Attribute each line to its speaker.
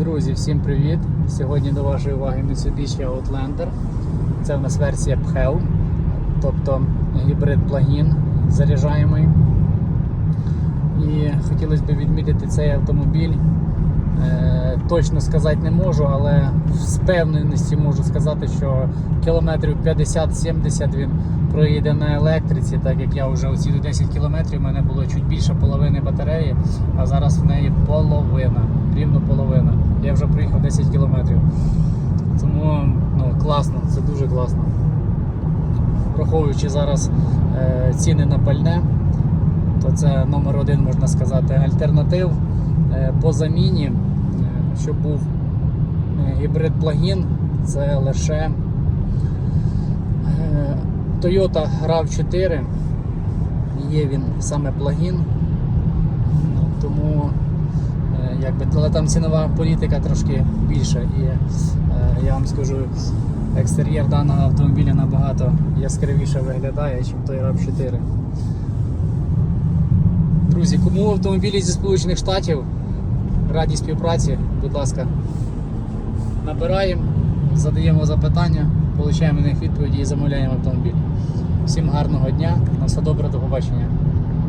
Speaker 1: Друзі, всім привіт! Сьогодні до вашої уваги Mitsubishi Outlander. Це в нас версія PHEV, тобто гібрид плагін заряджаємий. І хотілося б відмітити цей автомобіль. Е, Точно сказати не можу, але з певненістю можу сказати, що кілометрів 50-70 він проїде на електриці, так як я вже оці 10 кілометрів, у мене було чуть більше половини батареї, а зараз в неї половина, рівно. Я вже проїхав 10 кілометрів. Тому ну, класно, це дуже класно. Враховуючи зараз е, ціни на пальне, то це номер один, можна сказати, альтернатив е, по заміні, е, щоб був е, гібрид плагін, це лише е, Toyota RAV4. Є він саме плагін. Ну, Тому якби, але там цінова політика трошки більша. І е, я вам скажу, екстер'єр даного автомобіля набагато яскравіше виглядає, ніж той RAV4. Друзі, кому автомобілі зі Сполучених Штатів раді співпраці, будь ласка, набираємо, задаємо запитання, отримуємо на них відповіді і замовляємо автомобіль. Всім гарного дня, на все добре, до побачення.